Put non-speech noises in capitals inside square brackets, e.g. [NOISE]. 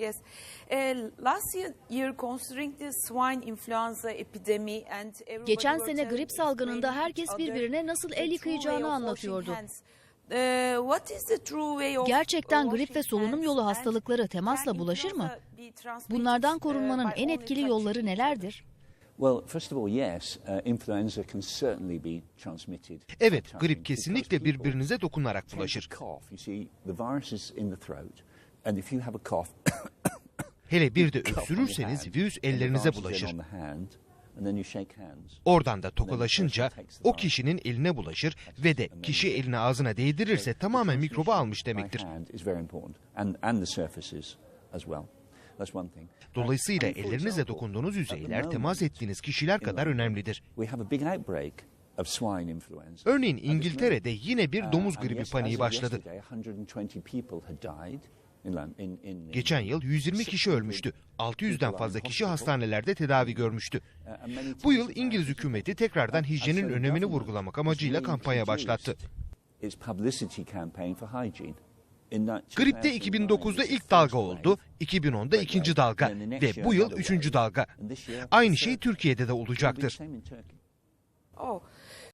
Yes. Uh, last year, considering the swine influenza epidemic and everybody Geçen sene grip salgınında herkes birbirine nasıl the el true yıkayacağını way of washing anlatıyordu. hands. Uh, what is the true way of, Gerçekten grip ve washing solunum hands yolu hastalıkları temasla bulaşır mı? Bunlardan uh, korunmanın en etkili yolları nelerdir? Well, first of all, yes, uh, influenza can certainly be transmitted. by Evet, grip kesinlikle birbirinize dokunarak bulaşır. [COUGHS] Hele bir de [COUGHS] öksürürseniz virüs ellerinize bulaşır. Oradan da tokalaşınca o kişinin eline bulaşır ve de kişi elini ağzına değdirirse tamamen mikrobu almış demektir. Dolayısıyla ellerinizle dokunduğunuz yüzeyler temas ettiğiniz kişiler kadar önemlidir. Örneğin İngiltere'de yine bir domuz Uh, gribi paniği başladı. Yesterday, 120 people had died in Lon- in- in- Geçen yıl 120 kişi ölmüştü. 600'den fazla kişi hastanelerde tedavi görmüştü. And many Bu yıl İngiliz hükümeti tekrardan hijyenin önemini vurgulamak amacıyla kampanya başlattı. Gripte 2009'da ilk dalga oldu, 2010'da ikinci dalga ve bu yıl üçüncü dalga. Aynı şey Türkiye'de de olacaktır.